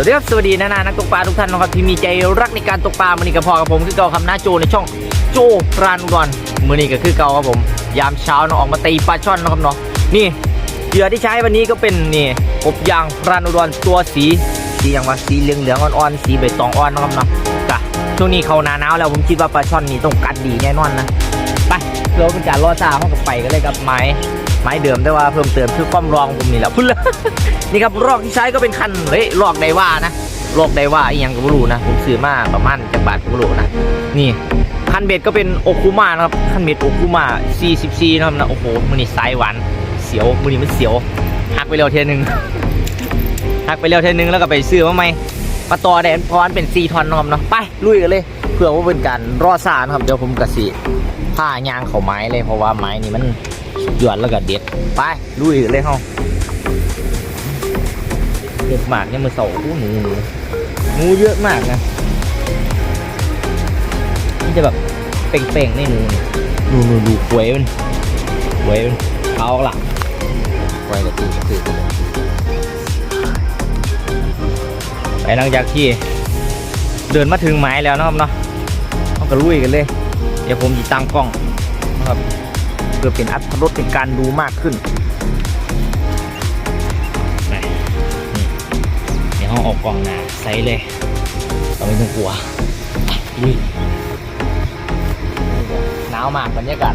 วัสดีครับสวัสดีนานานักตกปลาทุกท่านนะครับที่มีใจรักในการตกปลามือนี้กับพ่อกับผมคือเก่าคำหน้าโจในช่องโจรานอุดรมือนี้ก็คือเก่าครับผม ยามเช้าเนาะออกมาตีปลาช่อนนะครับเนาะนี่เหยื่อที่ใช้วันนี้ก็เป็นนี่กบยางรานอุดรตัวสีสีอย่างว่าสีเหลืองเหลืองอ่อนๆสีใบตองอ่อนนะครับเนาะจ้ะช่วงนี้เขาหนาหนาวแล้วผมคิดว่าปลาช่อนนี่ต้องกัดดีแน่นอนนะไปเพื่อเป็นการล่อซาห้องกับไปกันเลยกับไม้ ไม้เดิมแต่ว่าเพิ่มเติมคือความรองผมนี่แหละพุ่นละนี่ครับรอกที่ใช้ก็เป็นคันเฮ้ยรอกไดว่านะรอกไดว่าอียังก็ไม่รู้นะผมซื้อมาประมาณจากบาทก็ไม่รู้นะนี่คันเบ็ดก็เป็นโอคุมานะครับคันเบ็ดโอคุมา44นะครับนะโอ้โหมันนี่สายหวานเสียวมันนี่มันเสียวหักไปเร็วเทียนึงหักไปเร็วเทียนึงแล้วก็ไปซื้อมาใหมมาต่อแดนพรเป็น4ทอนนะครับเนาะไปลุยกันเลยเพื่อว่าเป็นการรอซ่านะครับเดี๋ยวผมกระสีผ้ายางเขาไม้เลยเพราะว่าไม้นี่มัน สุดยอดแล้วก็เด็ด ไปลุยกันเลยเฮาเยอะมากเนี่ยมือเสาอู้หนูหนูหนูเยอะมากนะนี่จะแบบเป่งๆในหนูนี่ดูดูดูหวยมันหวยมันเอาละหวยกระตือกระตือกระตือไปหลังจากที่เดินมาถึงไม้แล้วนะครับเนาะเอากระลุยกันเลย เดี๋ยวผมจะตั้งกล้องนะครับ เพื่อเป็นอัตรสในการดูมากขึ้นไปนี่เดี๋ยวห้องออกกล่องหนาใส่เลยเราไม่ต้องกลัวไปลุยหนาวมากบรรยากาศ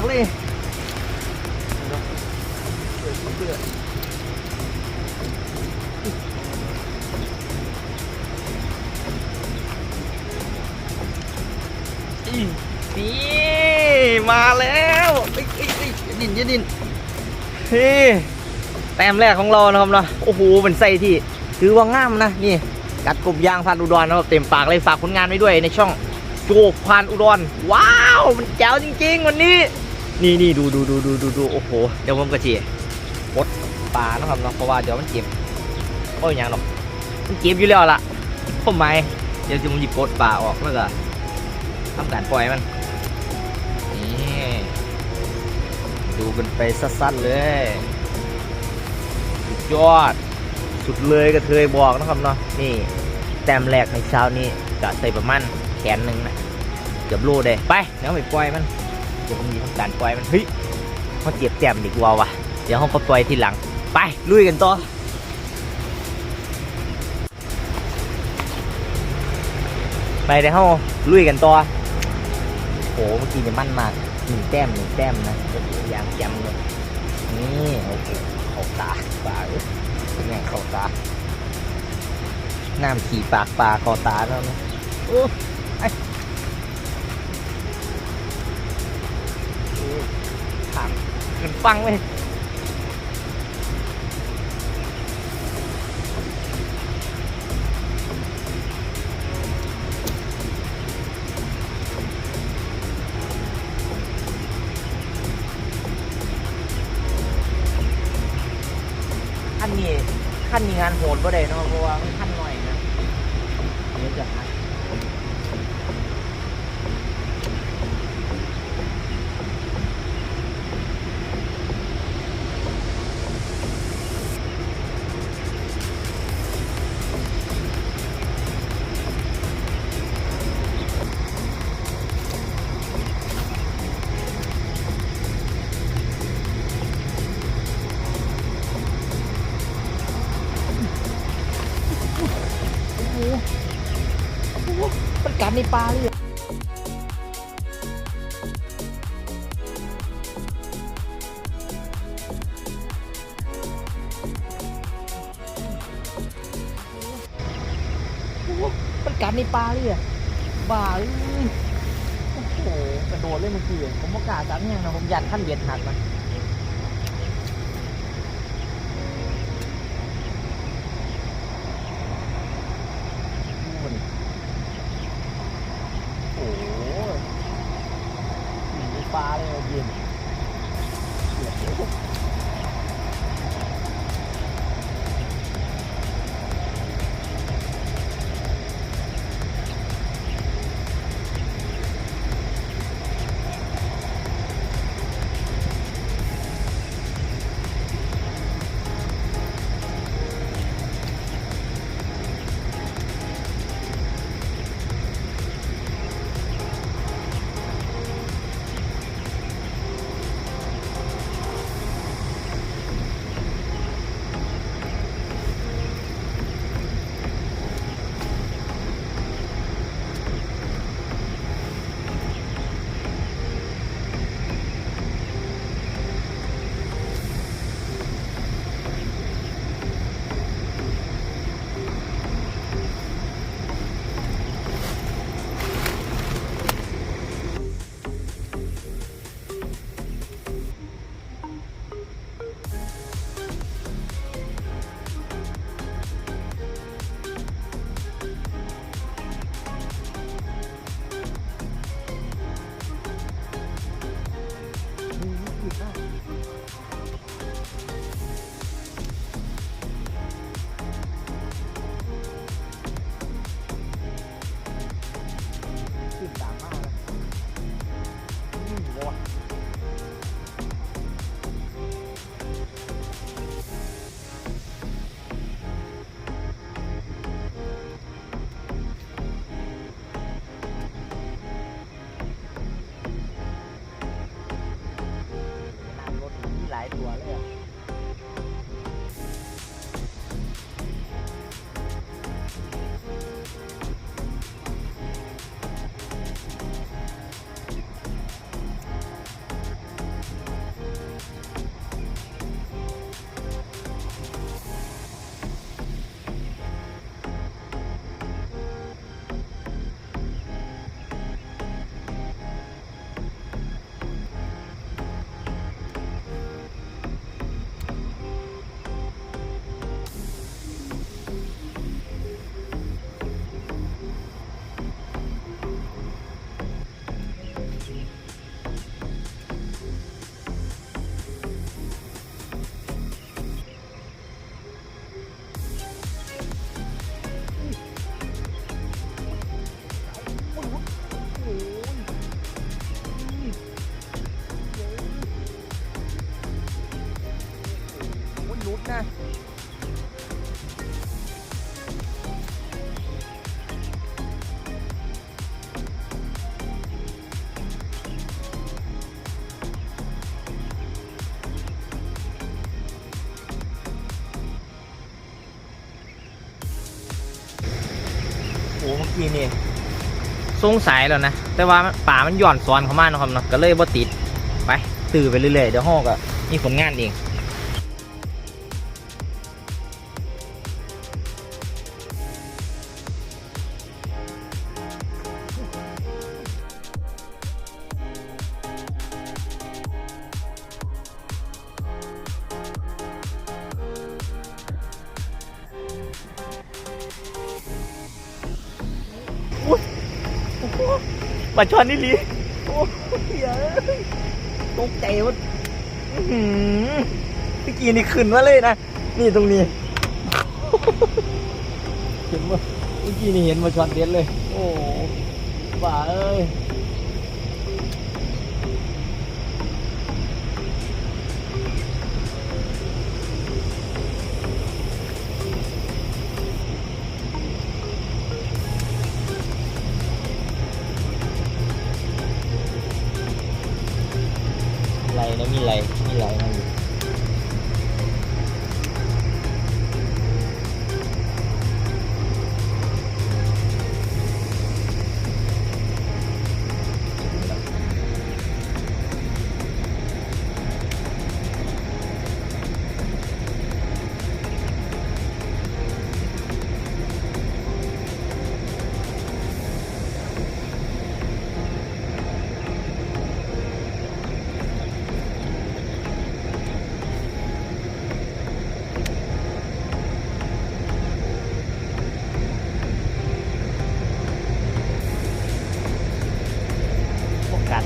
ากเลยนี่มาแล้วดินย่าดินเฮ้แต้มแรกของเรานะครับเนาะโอ้โหเป็นไส้ที่ ถือว่างามนะนี่กัดกบยางพันอุดรนะครับเต็มปากเลยฝากผลงานไว้ด้วยในช่องโจกพันอุดรว้าว มันแจ๋วจริง ๆ วันนี้ นี่นี่ดูดูดูดูดูดูโอ้โหเดี๋ยวผมกระเจียปลดปลานะครับเนาะเพราะว่าเดี๋ยวมันเจ็บโอ้ยยังหรอกมันเจ็บอยู่แล้วล่ะผมไหมเดี๋ยวจะผมหยิบปดปลาออกแล้วก็ทำการปล่อยมันนี่ดูกันไปสั้นๆเลยสุดยอด สุดเลยก็เคยบอกนะครับเนาะนี่แต้มแรกในเช้านี้จะใส่ประมาณแขนหนึ่งนะเกือบโลได้ไปเดี๋ยวไปปล่อยมัน ดี๋ยวผมมีทำการปล่อยมันเฮ้ยเขาเจ็บแต้มดีกว่าวะเดี๋ยวเขาก็ปล่อยทีหลัง ไปลุยกันต่อไปเดี๋ยวเขาลุยกันต่อโอ้เมื่อกี้เนี่ยมั่นมากหนึ่งแต้มหนึ่งแต้มนะโอ้โหยางแจมเลยนี่โอ้โหเขาตาปลาเอ้ยเป็นไงเข้าตาน้ำขี่ปากปลาคอตาแล้วนะโอ้างขึ้นฟังเลยขั้นนี้ขั้นนี้งานโหดบ่ได้เนาะเพราะว่า หมันกัดในปลาเลยมันกัดในปลาเลยอะบ้าเอ้ยโอ้โหกระโดดเลยเมื่อกี้ผมไม่กล้าจับเนี่ยนะผมยันขั้นเบียดหักมัน กี้นี่สงสัยแล้วนะ แต่ว่าป่ามันหย่อนซ้อนเข้ามาเนะครับเนาะก็เลยบ่ติดไป ตื่นไปเรื่อยๆเดี๋ยวห้องก็มีผลงานเอง ลาช่อนนี่ลีโอ้ยเอ้ยตกใจว่าอื้อหือเมื่อกี้นี่ขึ้นมาเลยนะ นี่ตรงนี้เห็นว่าเมื่อกี้นี่เห็นมาช็อตเด็ดเลย โอ้บ้าเอ้ย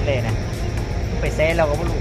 เลยนะ ไปเซ่เราก็ไม่รู้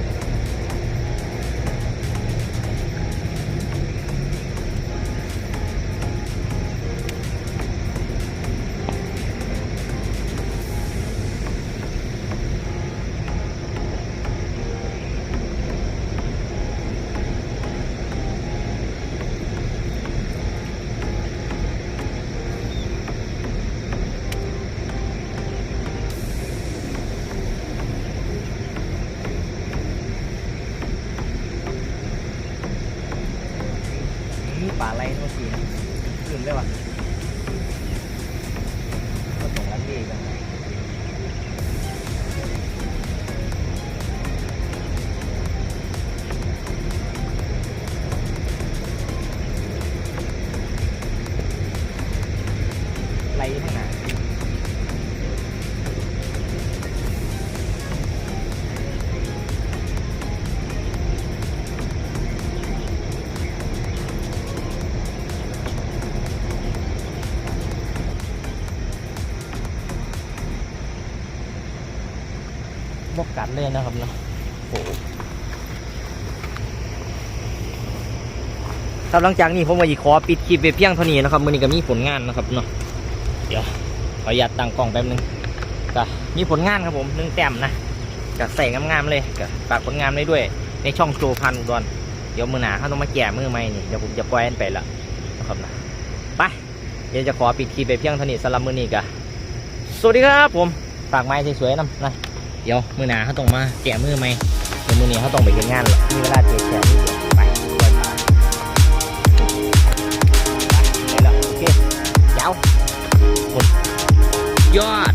เลยนะครับเนาะโอ้โหครับหลังจากนี้ผมก็จะขอปิดคลิปไปเพียงเท่านี้นะครับมือนี้ก็มีผลงานนะครับเนาะเดี๋ยวขออนุญาตตั้งกล้องแป๊บนึงก็มีผลงานครับผมหนึ่งแต้มนะก็ใส่งามๆเลยก็ฝากผลงานไว้ด้วย ในช่องโจพันอุดรเดี๋ยวมือหนาเขาต้องมาแก่มือใหม่นี่เดี๋ยวผมจะปล่อยมันไปละนะครับนะไปเดี๋ยวจะขอปิดคลิปไปเพียงเท่านี้สำหรับมือนี้ก็สวัสดีครับผมฝากไม้สวยๆนะนะ เดี๋ยวมือหนาเขาต้องมาแกะมือไหมเดี๋ยวมือนี้เขาต้องไปเห็นงานหรอมีเวลาเจ็ดแกะไปไปแล้วโอเคเดี๋ยวยอด